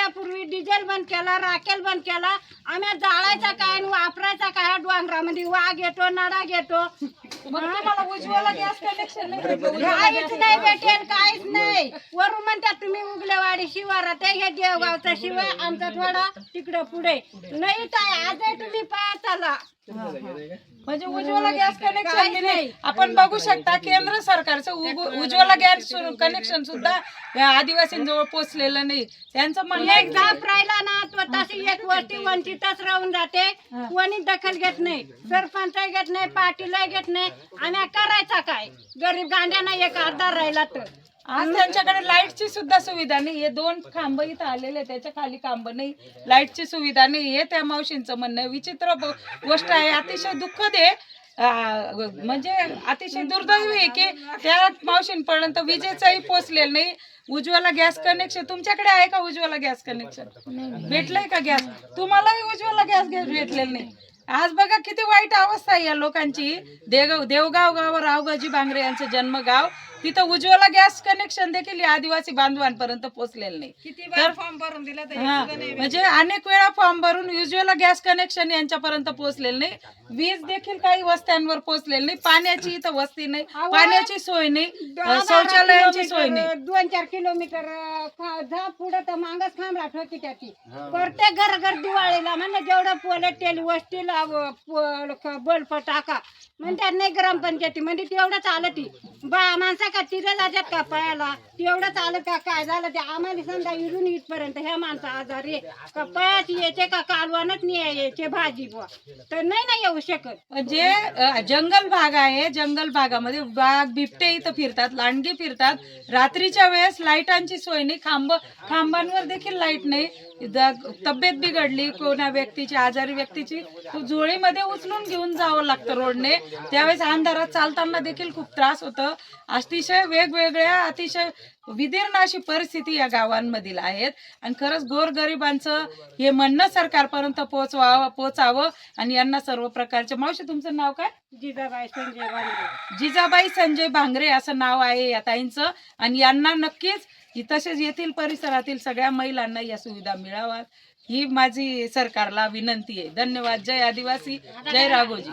वर्षापूर्वी डिझेल बंद केला राखेल बंद केला. आम्ही जाळायचा काय आणि वापरायचा काय डोंगरामध्ये? वाघ येतो नडा तुम्हाला उज्ज्वला गॅस कनेक्शन. काहीच नाही भेटेल काहीच नाही. वरून म्हणतात तुम्ही उगलेवाडी शिवारात आहे, देवगावचा शिवाय आमचा थोडा तिकडं पुढे. नाही काय आजही तुम्ही पाया चला म्हणजे उज्ज्वला गॅस कनेक्शन नाही. आपण बघू शकता केंद्र सरकारचं उग- उज्ज्वला गॅस कनेक्शन सुद्धा या आदिवासींजवळ पोहोचलेलं नाही. त्यांचं म्हणणं आहे एक जाप राहिला ना तो तशी एक वस्ती वंचितच राहून जाते. कोणी दखल घेत नाही सरपंच घेत नाही पाटील घेत नाही. आम्ही करायचा काय? गरीब गांड्यांना एक आधार राहिला तर. आज त्यांच्याकडे लाईटची सुद्धा सुविधा नाही. हे दोन खांब इथं आलेले आहेत, त्याच्याखाली खांब नाही. लाईटची सुविधा नाही. हे त्या मावशींचं म्हणणं विचित्र गोष्ट आहे. अतिशय दुःखद आहे. म्हणजे अतिशय दुर्दैवी आहे की त्या मावशींपर्यंत विजेचाही पोचलेलं नाही. उज्ज्वला गॅस कनेक्शन तुमच्याकडे आहे का उज्ज्वला गॅस कनेक्शन? भेटलंय का गॅस? तुम्हालाही उज्ज्वला गॅस भेटलेलं नाही. आज बघा किती वाईट अवस्था आहे या लोकांची. देगाव देवगाव गाव रावगाजी बांगरे यांचं जन्मगाव. तिथं उज्ज्वला गॅस कनेक्शन देखील या आदिवासी बांधवांपर्यंत पोहोचलेलं नाही. तर- हा, म्हणजे अनेक वेळा फॉर्म भरून उज्ज्वला गॅस कनेक्शन यांच्यापर्यंत पोहोचलेलं नाही. वीज देखील काही वस्त्यांवर पोहोचलेली नाही. पाण्याची इथं वस्ती नाही. पाण्याची सोय नाही. अ, शौचालयाची सोय नाही. दोन चार किलोमीटर अं, खा- जा पुढे तर मागच खांब राहत त्याची. प्रत्येक घर घर दिवाळीला म्हणजे जेवढं पोले तेल वस्तीला व- पोल- क- बल्ब टाका. म्हणतात नाही ग्रामपंचायती म्हणजे तेवढं चालत बा माणसा का तिथे जातात का पायाला तेवढं आलं का काय झालं? ते आम्हाला समजा इथून इथपर्यंत ह्या माणसं आजारी आहे. का पयाची यायचे का कालवानच नाही यायचे भाजी बुवा. तर नाही ना येऊ शकत. जे अ, जंगल भाग आहे जंगल भागामध्ये वाघ बिबटे इथं फिरतात लांडगे फिरतात. रात्रीच्या वेळेस लाईटांची सोय नाही खांब खांबांवर देखील लाइट नाही. तब्येत बिघडली कोणा व्यक्तीची आजारी व्यक्तीची तो झोळीमध्ये उचलून घेऊन जावं लागतं रोडने. त्यावेळेस अंधारात चालताना देखील खूप त्रास होतो. अतिशय वेगवेगळ्या अतिशय विदीर्ण अशी परिस्थिती या गावांमधील आहेत. आणि खरंच गोरगरिबांचं हे म्हणणं सरकारपर्यंत पोहोचवावं पोचावं आणि यांना सर्व प्रकारचे मावशी तुमचं नाव काय? जिजाबाई संजय वांगे जिजाबाई संजय भांगरे असं नाव आहे या ताईंचं. आणि यांना नक्कीच तसेच येथील परिसरातील सगळ्या महिलांना या सुविधा मिळाव्यात. ही माझी सरकारला विनंती आहे. धन्यवाद. जय आदिवासी. जय राघोजी.